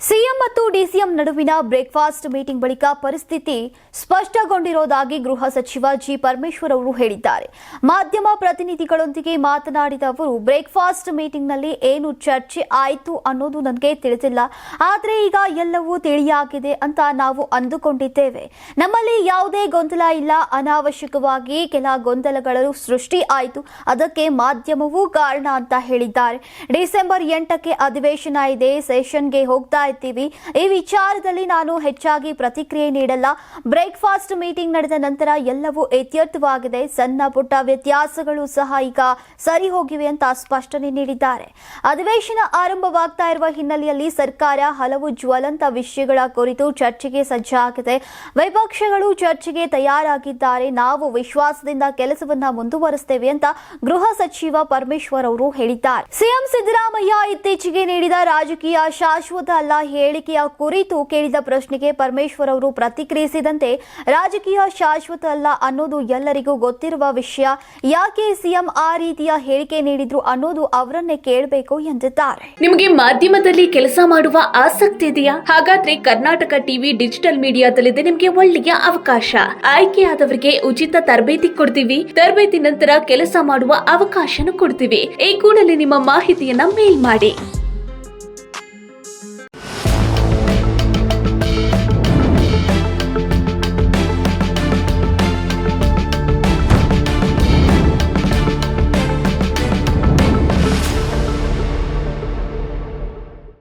CM ಮತ್ತು DCM ನಡುವಿನ breakfast meeting ಬಳಿಕ ಪರಿಸ್ಥಿತಿ ಸ್ಪಷ್ಟಗೊಂಡಿರುವುದಾಗಿ ಗೃಹ ಸಚಿವ ಜಿ ಪರಮೇಶ್ವರ್ ಅವರು ಹೇಳಿದ್ದಾರೆ. ಮಾಧ್ಯಮ ಪ್ರತಿನಿಧಿಗಳೊಂದಿಗೆ ಮಾತನಾಡಿದ ಅವರು, ಬ್ರೇಕ್ಫಾಸ್ಟ್ ಮೀಟಿಂಗ್ನಲ್ಲಿ ಏನು ಚರ್ಚೆ ಆಯಿತು ಅನ್ನೋದು ನನಗೆ ತಿಳಿದಿಲ್ಲ. ಆದರೆ ಈಗ ಎಲ್ಲವೂ ತಿಳಿಯಾಗಿದೆ ಅಂತ ನಾವು ಅಂದುಕೊಂಡಿದ್ದೇವೆ. ನಮ್ಮಲ್ಲಿ ಯಾವುದೇ ಗೊಂದಲ ಇಲ್ಲ. ಅನಾವಶ್ಯಕವಾಗಿ ಕೆಲ ಗೊಂದಲಗಳು ಸೃಷ್ಟಿ ಆಯಿತು. ಅದಕ್ಕೆ ಮಾಧ್ಯಮವೂ ಕಾರಣ ಅಂತ ಹೇಳಿದ್ದಾರೆ. ಡಿಸೆಂಬರ್ ಎಂಟಕ್ಕೆ ಅಧಿವೇಶನ ಇದೆ. ಸೆಷನ್ಗೆ ಹೋಗ್ತಾ ಇದ್ದೀವಿ ಈ ವಿಚಾರದಲ್ಲಿ ನಾನು ಹೆಚ್ಚಾಗಿ ಪ್ರತಿಕ್ರಿಯೆ ನೀಡಲ್ಲ. ಬ್ರೇಕ್ಫಾಸ್ಟ್ ಮೀಟಿಂಗ್ ನಡೆದ ನಂತರ ಎಲ್ಲವೂ ಇತ್ಯರ್ಥವಾಗಿದೆ. ಸಣ್ಣ ಪುಟ್ಟ ವ್ಯತ್ಯಾಸಗಳು ಸಹ ಈಗ ಸರಿ ಹೋಗಿವೆ ಅಂತ ಸ್ಪಷ್ಟನೆ ನೀಡಿದ್ದಾರೆ. ಅಧಿವೇಶನ ಆರಂಭವಾಗ್ತಾ ಇರುವ ಹಿನ್ನೆಲೆಯಲ್ಲಿ ಸರ್ಕಾರ ಹಲವು ಜ್ವಲಂತ ವಿಷಯಗಳ ಕುರಿತು ಚರ್ಚೆಗೆ ಸಜ್ಜಾಗಿದೆ ವಿಪಕ್ಷಗಳು ಚರ್ಚೆಗೆ ತಯಾರಾಗಿದ್ದಾರೆ. ನಾವು ವಿಶ್ವಾಸದಿಂದ ಕೆಲಸವನ್ನ ಮುಂದುವರಿಸುತ್ತೇವೆ ಅಂತ ಗೃಹ ಸಚಿವ ಪರಮೇಶ್ವರ್ ಅವರು ಹೇಳಿದ್ದಾರೆ. ಸಿಎಂ ಸಿದ್ದರಾಮಯ್ಯ ಇತ್ತೀಚೆಗೆ ನೀಡಿದ ರಾಜಕೀಯ ಶಾಶ್ವತ ಅಲ್ಲ ಹೇಳಿಕೆಯ ಕುರಿತು ಕೇಳಿದ ಪ್ರಶ್ನೆಗೆ ಪರಮೇಶ್ವರ್ ಅವರು ಪ್ರತಿಕ್ರಿಯಿಸಿದಂತೆ, ರಾಜಕೀಯ ಶಾಶ್ವತ ಅಲ್ಲ ಅನ್ನೋದು ಎಲ್ಲರಿಗೂ ಗೊತ್ತಿರುವ ವಿಷಯ. ಯಾಕೆ ಸಿಎಂ ಆ ರೀತಿಯ ಹೇಳಿಕೆ ನೀಡಿದ್ರು ಅನ್ನೋದು ಅವರನ್ನೇ ಕೇಳಬೇಕು ಎಂದಿದ್ದಾರೆ. ನಿಮಗೆ ಮಾಧ್ಯಮದಲ್ಲಿ ಕೆಲಸ ಮಾಡುವ ಆಸಕ್ತಿ ಇದೆಯಾ? ಹಾಗಾದ್ರೆ ಕರ್ನಾಟಕ ಟಿವಿ ಡಿಜಿಟಲ್ ಮೀಡಿಯಾದಲ್ಲಿದೆ ನಿಮಗೆ ಒಳ್ಳೆಯ ಅವಕಾಶ. ಆಯ್ಕೆಯಾದವರಿಗೆ ಉಚಿತ ತರಬೇತಿ ಕೊಡ್ತೀವಿ. ತರಬೇತಿ ನಂತರ ಕೆಲಸ ಮಾಡುವ ಅವಕಾಶನೂ ಕೊಡ್ತೀವಿ. ಈ ಕೂಡಲೇ ನಿಮ್ಮ ಮಾಹಿತಿಯನ್ನ ಮೇಲ್ ಮಾಡಿ.